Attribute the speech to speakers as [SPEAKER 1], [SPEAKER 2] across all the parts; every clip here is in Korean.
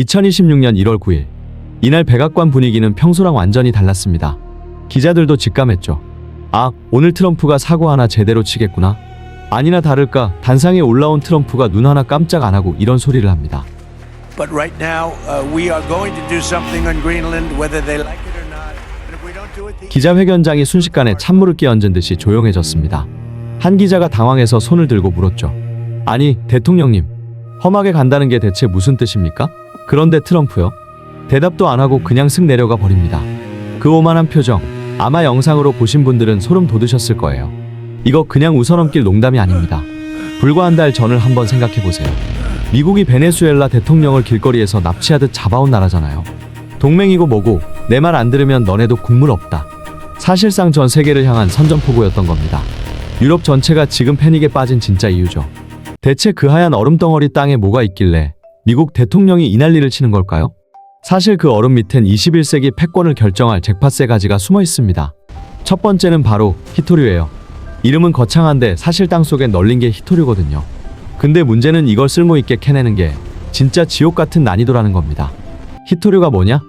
[SPEAKER 1] 2026년 1월 9일 이날 백악관 분위기는 평소랑 완전히 달랐습니다. 기자들도 직감했죠. 아, 오늘 트럼프가 사고 하나 제대로 치겠구나. 아니나 다를까 단상에 올라온 트럼프가 눈 하나 깜짝 안 하고 이런 소리를 합니다.
[SPEAKER 2] But right now, uh, we are going to do something on Greenland, whether they like it or not. And if we don't do it, the
[SPEAKER 1] 기자회견장이 순식간에 찬물을 끼얹은 듯이 조용해졌습니다. 한 기자가 당황해서 손을 들고 물었죠. 아니, 대통령님, 험하게 간다는 게 대체 무슨 뜻입니까? 그런데 트럼프요? 대답도 안 하고 그냥 슥 내려가 버립니다. 그 오만한 표정, 아마 영상으로 보신 분들은 소름 돋으셨을 거예요. 이거 그냥 웃어넘길 농담이 아닙니다. 불과 한 달 전을 한번 생각해 보세요. 미국이 베네수엘라 대통령을 길거리에서 납치하듯 잡아온 나라잖아요. 동맹이고 뭐고 내 말 안 들으면 너네도 국물 없다. 사실상 전 세계를 향한 선전포고였던 겁니다. 유럽 전체가 지금 패닉에 빠진 진짜 이유죠. 대체 그 하얀 얼음 덩어리 땅에 뭐가 있길래 미국 대통령이 이 난리를 치는 걸까요? 사실 그 얼음 밑엔 21세기 패권을 결정할 잭팟세 가지가 숨어 있습니다. 첫 번째는 바로 히토류예요. 이름은 거창한데 사실 땅 속에 널린 게 히토류거든요. 근데 문제는 이걸 쓸모있게 캐내는 게 진짜 지옥 같은 난이도라는 겁니다. 히토류가 뭐냐?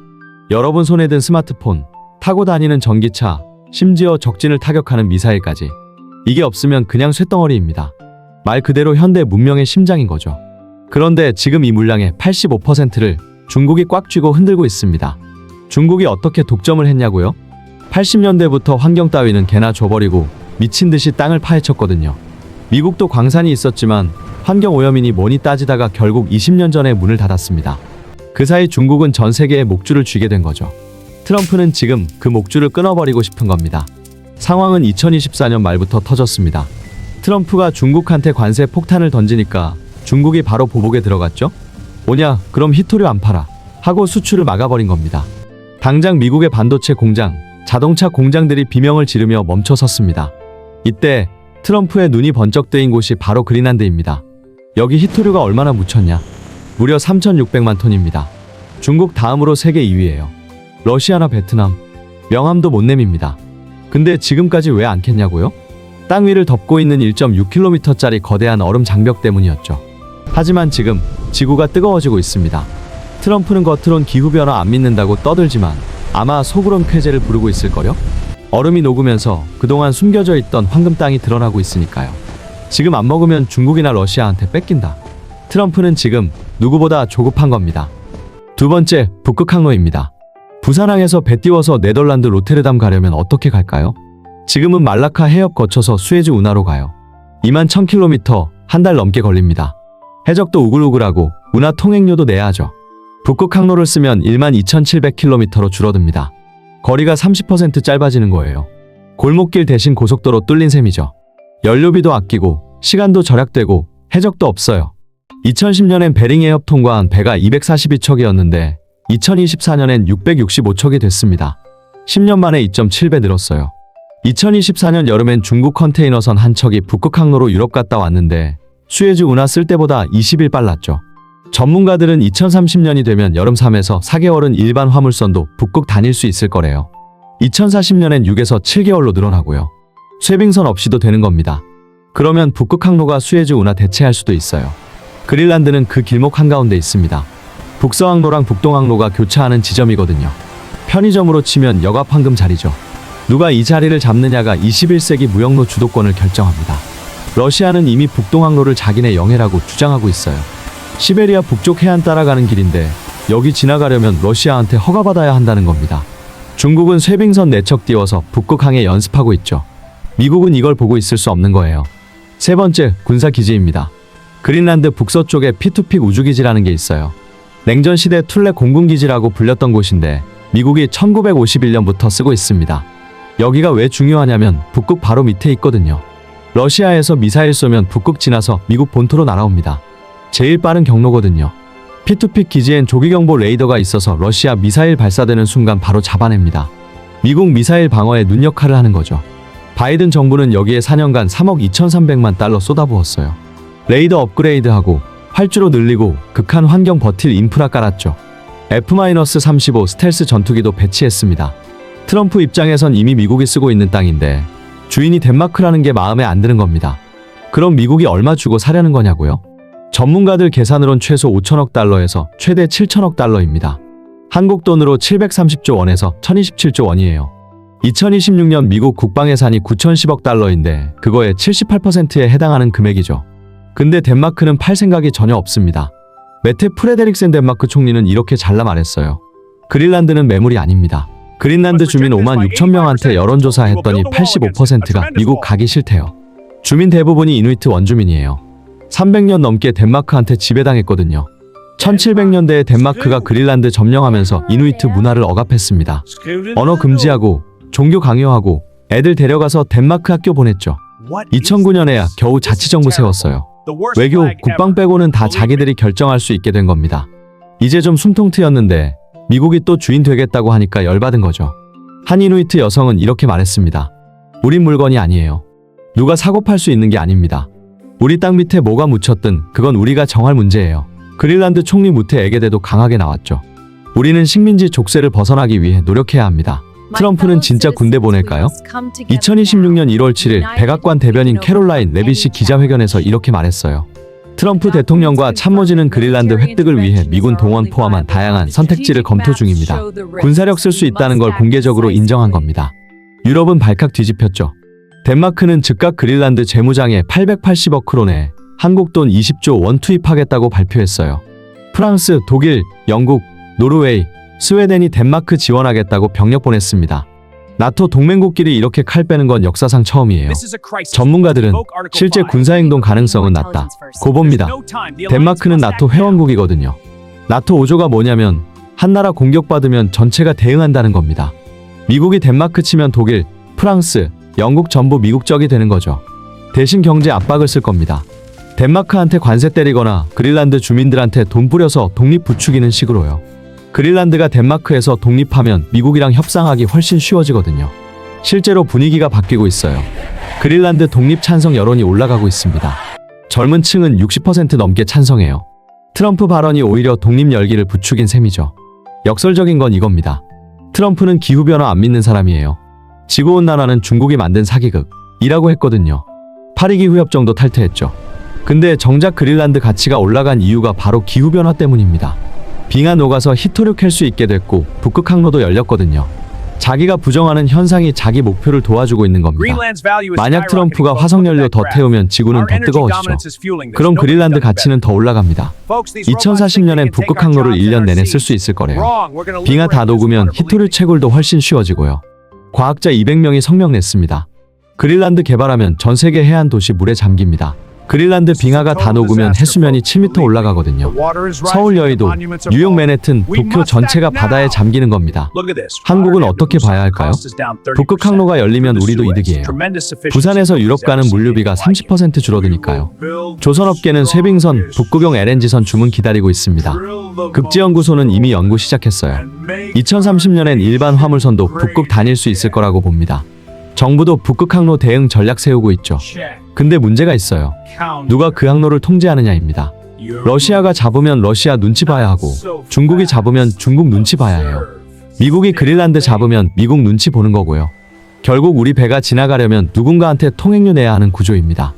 [SPEAKER 1] 여러분 손에 든 스마트폰, 타고 다니는 전기차, 심지어 적진을 타격하는 미사일까지. 이게 없으면 그냥 쇳덩어리입니다. 말 그대로 현대 문명의 심장인 거죠. 그런데 지금 이 물량의 85%를 중국이 꽉 쥐고 흔들고 있습니다. 중국이 어떻게 독점을 했냐고요? 80년대부터 환경 따위는 개나 줘버리고 미친 듯이 땅을 파헤쳤거든요. 미국도 광산이 있었지만 환경 오염이니 뭐니 따지다가 결국 20년 전에 문을 닫았습니다. 그 사이 중국은 전 세계에 목줄을 쥐게 된 거죠. 트럼프는 지금 그 목줄을 끊어버리고 싶은 겁니다. 상황은 2024년 말부터 터졌습니다. 트럼프가 중국한테 관세 폭탄을 던지니까 중국이 바로 보복에 들어갔죠? 뭐냐, 그럼 히토류 안 팔아. 하고 수출을 막아버린 겁니다. 당장 미국의 반도체 공장, 자동차 공장들이 비명을 지르며 멈춰섰습니다. 이때 트럼프의 눈이 번쩍 뜨인 곳이 바로 그린란드입니다. 여기 히토류가 얼마나 묻혔냐? 무려 3,600만 톤입니다. 중국 다음으로 세계 2위예요. 러시아나 베트남, 명함도 못 내밉니다. 근데 지금까지 왜 안 캤냐고요? 땅 위를 덮고 있는 1.6km짜리 거대한 얼음 장벽 때문이었죠. 하지만 지금 지구가 뜨거워지고 있습니다. 트럼프는 겉으론 기후변화 안 믿는다고 떠들지만 아마 속으론 쾌재를 부르고 있을걸요? 얼음이 녹으면서 그동안 숨겨져 있던 황금 땅이 드러나고 있으니까요. 지금 안 먹으면 중국이나 러시아한테 뺏긴다. 트럼프는 지금 누구보다 조급한 겁니다. 두 번째, 북극 항로입니다. 부산항에서 배 띄워서 네덜란드 로테르담 가려면 어떻게 갈까요? 지금은 말라카 해협 거쳐서 수에즈 운하로 가요. 2만 1000km 한 달 넘게 걸립니다. 해적도 우글우글하고 운하 통행료도 내야 하죠. 북극 항로를 쓰면 1만 2700km로 줄어듭니다. 거리가 30% 짧아지는 거예요. 골목길 대신 고속도로 뚫린 셈이죠. 연료비도 아끼고 시간도 절약되고 해적도 없어요. 2010년엔 베링 해협 통과한 배가 242척이었는데 2024년엔 665척이 됐습니다. 10년 만에 2.7배 늘었어요. 2024년 여름엔 중국 컨테이너선 한 척이 북극 항로로 유럽 갔다 왔는데 수에즈 운하 쓸 때보다 20일 빨랐죠. 전문가들은 2030년이 되면 여름 3에서 4개월은 일반 화물선도 북극 다닐 수 있을 거래요. 2040년엔 6에서 7개월로 늘어나고요. 쇠빙선 없이도 되는 겁니다. 그러면 북극 항로가 수에즈 운하 대체할 수도 있어요. 그린란드는 그 길목 한가운데 있습니다. 북서항로랑 북동항로가 교차하는 지점이거든요. 편의점으로 치면 역압 황금 자리죠. 누가 이 자리를 잡느냐가 21세기 무역로 주도권을 결정합니다. 러시아는 이미 북동항로를 자기네 영해라고 주장하고 있어요. 시베리아 북쪽 해안 따라가는 길인데 여기 지나가려면 러시아한테 허가받아야 한다는 겁니다. 중국은 쇠빙선 4척 띄워서 북극항에 연습하고 있죠. 미국은 이걸 보고 있을 수 없는 거예요. 세 번째, 군사기지입니다. 그린란드 북서쪽에 피투픽 우주기지라는 게 있어요. 냉전 시대 툴레 공군기지라고 불렸던 곳인데 미국이 1951년부터 쓰고 있습니다. 여기가 왜 중요하냐면 북극 바로 밑에 있거든요. 러시아에서 미사일 쏘면 북극 지나서 미국 본토로 날아옵니다. 제일 빠른 경로거든요. P2P 기지엔 조기경보 레이더가 있어서 러시아 미사일 발사되는 순간 바로 잡아냅니다. 미국 미사일 방어에 눈 역할을 하는 거죠. 바이든 정부는 여기에 4년간 3억 2,300만 달러 쏟아부었어요. 레이더 업그레이드하고 활주로 늘리고 극한 환경 버틸 인프라 깔았죠. F-35 스텔스 전투기도 배치했습니다. 트럼프 입장에선 이미 미국이 쓰고 있는 땅인데 주인이 덴마크라는 게 마음에 안 드는 겁니다. 그럼 미국이 얼마 주고 사려는 거냐고요? 전문가들 계산으론 최소 5천억 달러에서 최대 7천억 달러입니다. 한국 돈으로 730조 원에서 1027조 원이에요. 2026년 미국 국방 예산이 9,010억 달러인데 그거의 78%에 해당하는 금액이죠. 근데 덴마크는 팔 생각이 전혀 없습니다. 메테 프레데릭센 덴마크 총리는 이렇게 잘라 말했어요. 그린란드는 매물이 아닙니다. 그린란드 주민 5만 6천 명한테 여론조사 했더니 85%가 미국 가기 싫대요. 주민 대부분이 이누이트 원주민이에요. 300년 넘게 덴마크한테 지배당했거든요. 1700년대에 덴마크가 그린란드 점령하면서 이누이트 문화를 억압했습니다. 언어 금지하고 종교 강요하고 애들 데려가서 덴마크 학교 보냈죠. 2009년에야 겨우 자치정부 세웠어요. 외교, 국방 빼고는 다 자기들이 결정할 수 있게 된 겁니다. 이제 좀 숨통 트였는데 미국이 또 주인 되겠다고 하니까 열받은 거죠. 한 이누이트 여성은 이렇게 말했습니다. 우린 물건이 아니에요. 누가 사고 팔 수 있는 게 아닙니다. 우리 땅 밑에 뭐가 묻혔든 그건 우리가 정할 문제예요. 그린란드 총리 무태 에게데도 강하게 나왔죠. 우리는 식민지 족쇄를 벗어나기 위해 노력해야 합니다. 트럼프는 진짜 군대 보낼까요? 2026년 1월 7일 백악관 대변인 캐롤라인 레빗이 기자회견에서 이렇게 말했어요. 트럼프 대통령과 참모진은 그린란드 획득을 위해 미군 동원 포함한 다양한 선택지를 검토 중입니다. 군사력 쓸 수 있다는 걸 공개적으로 인정한 겁니다. 유럽은 발칵 뒤집혔죠. 덴마크는 즉각 그린란드 재무장에 880억 크론에 한국 돈 20조 원 투입하겠다고 발표했어요. 프랑스, 독일, 영국, 노르웨이, 스웨덴이 덴마크 지원하겠다고 병력 보냈습니다. 나토 동맹국끼리 이렇게 칼 빼는 건 역사상 처음이에요. 전문가들은 실제 군사행동 가능성은 낮다. 고 봅니다. 덴마크는 나토 회원국이거든요. 나토 5조가 뭐냐면 한 나라 공격받으면 전체가 대응한다는 겁니다. 미국이 덴마크 치면 독일, 프랑스, 영국 전부 미국 적이 되는 거죠. 대신 경제 압박을 쓸 겁니다. 덴마크한테 관세 때리거나 그린란드 주민들한테 돈 뿌려서 독립 부추기는 식으로요. 그린란드가 덴마크에서 독립하면 미국이랑 협상하기 훨씬 쉬워지거든요. 실제로 분위기가 바뀌고 있어요. 그린란드 독립 찬성 여론이 올라가고 있습니다. 젊은 층은 60% 넘게 찬성해요. 트럼프 발언이 오히려 독립 열기를 부추긴 셈이죠. 역설적인 건 이겁니다. 트럼프는 기후변화 안 믿는 사람이에요. 지구온난화는 중국이 만든 사기극이라고 했거든요. 파리기후 협정도 탈퇴했죠. 근데 정작 그린란드 가치가 올라간 이유가 바로 기후변화 때문입니다. 빙하 녹아서 히토류 캘 수 있게 됐고 북극 항로도 열렸거든요. 자기가 부정하는 현상이 자기 목표를 도와주고 있는 겁니다. 만약 트럼프가 화석연료 더 태우면 지구는 더 뜨거워지죠. 그럼 그린란드 가치는 더 올라갑니다. 2040년엔 북극 항로를 1년 내내 쓸 수 있을 거래요. 빙하 다 녹으면 히토류 채굴도 훨씬 쉬워지고요. 과학자 200명이 성명 냈습니다. 그린란드 개발하면 전 세계 해안 도시 물에 잠깁니다. 그린란드 빙하가 다 녹으면 해수면이 7m 올라가거든요. 서울 여의도, 뉴욕 맨해튼, 도쿄 전체가 바다에 잠기는 겁니다. 한국은 어떻게 봐야 할까요? 북극 항로가 열리면 우리도 이득이에요. 부산에서 유럽 가는 물류비가 30% 줄어드니까요. 조선업계는 쇠빙선, 북구경 LNG선 주문 기다리고 있습니다. 극지연구소는 이미 연구 시작했어요. 2030년엔 일반 화물선도 북극 다닐 수 있을 거라고 봅니다. 정부도 북극 항로 대응 전략 세우고 있죠. 근데 문제가 있어요. 누가 그 항로를 통제하느냐입니다. 러시아가 잡으면 러시아 눈치 봐야 하고 중국이 잡으면 중국 눈치 봐야 해요. 미국이 그린란드 잡으면 미국 눈치 보는 거고요. 결국 우리 배가 지나가려면 누군가한테 통행료 내야 하는 구조입니다.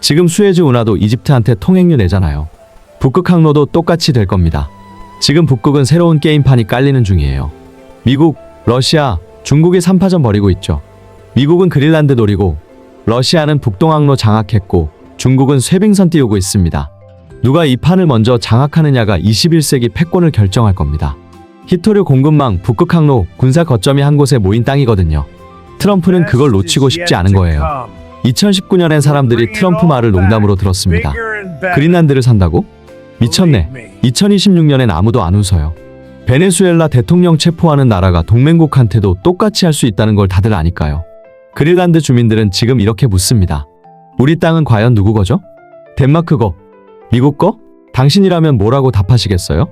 [SPEAKER 1] 지금 수에즈 운하도 이집트한테 통행료 내잖아요. 북극 항로도 똑같이 될 겁니다. 지금 북극은 새로운 게임판이 깔리는 중이에요. 미국, 러시아, 중국이 3파전 벌이고 있죠. 미국은 그린란드 노리고 러시아는 북동항로 장악했고 중국은 쇠빙선 띄우고 있습니다. 누가 이 판을 먼저 장악하느냐가 21세기 패권을 결정할 겁니다. 히토류 공급망, 북극항로, 군사 거점이 한 곳에 모인 땅이거든요. 트럼프는 그걸 놓치고 싶지 않은 거예요. 2019년엔 사람들이 트럼프 말을 농담으로 들었습니다. 그린란드를 산다고? 미쳤네. 2026년엔 아무도 안 웃어요. 베네수엘라 대통령 체포하는 나라가 동맹국한테도 똑같이 할 수 있다는 걸 다들 아니까요. 그린란드 주민들은 지금 이렇게 묻습니다. 우리 땅은 과연 누구 거죠? 덴마크 거? 미국 거? 당신이라면 뭐라고 답하시겠어요?